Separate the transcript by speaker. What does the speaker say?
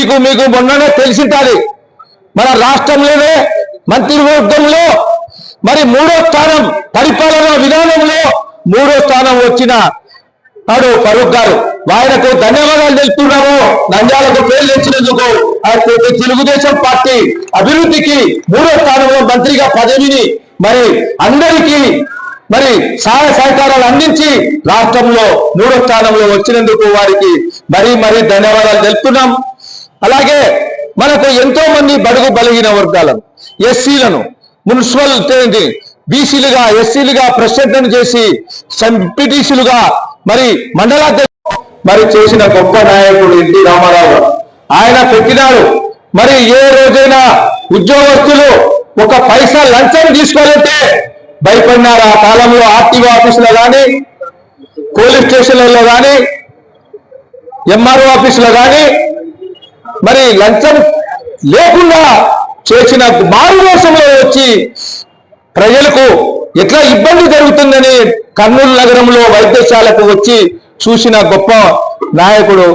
Speaker 1: మీకు మీకు మొన్ననే తెలిసింటాది. మన రాష్ట్రంలోనే మంత్రివర్గంలో మరి మూడో స్థానం పరిపాలన విధానంలో మూడో స్థానం వచ్చిన నాడు ఫరూక్ గారు. ఆయనకు ధన్యవాదాలు తెలుపుతున్నాము. నంద్యాలకు పేరు తెచ్చినందుకు ఆ తెలుగుదేశం పార్టీ అభివృద్ధికి మూడో స్థానంలో మంత్రిగా పదవిని మరి అందరికీ మరి సహాయ సహకారాలు అందించి రాష్ట్రంలో మూడో స్థానంలో వచ్చినందుకు వారికి మరీ మరీ ధన్యవాదాలు తెలుపుతున్నాం. అలాగే మనకు ఎంతో మంది బడుగు బలిగిన వర్గాలను ఎస్సీలను మున్సిపల్ బీసీలుగా ఎస్సీలుగా ప్రెసిడెంట్లను చేసి ఎంపీటీసీలుగా మరి మండలాధ్యక్ష మరి చేసిన గొప్ప నాయకుడు ఎన్టీ రామారావు ఆయన పెట్టినాడు మరి ఏ రోజైనా ఉద్యోగస్తులు ఒక పైసా లంచం తీసుకోవాలంటే భయపడినారు ఆ కాలంలో ఆర్టీఓ ఆఫీసులో కానీ పోలీస్ స్టేషన్లలో కానీ ఎంఆర్ఓ ఆఫీసులో కానీ మరి లంచం లేకుండా చేసిన మారువేషంలో వచ్చి ప్రజలకు ఎట్లా ఇబ్బంది జరుగుతుందని కర్నూలు నగరంలో వైద్యశాలకు వచ్చి చూసిన గొప్ప నాయకుడు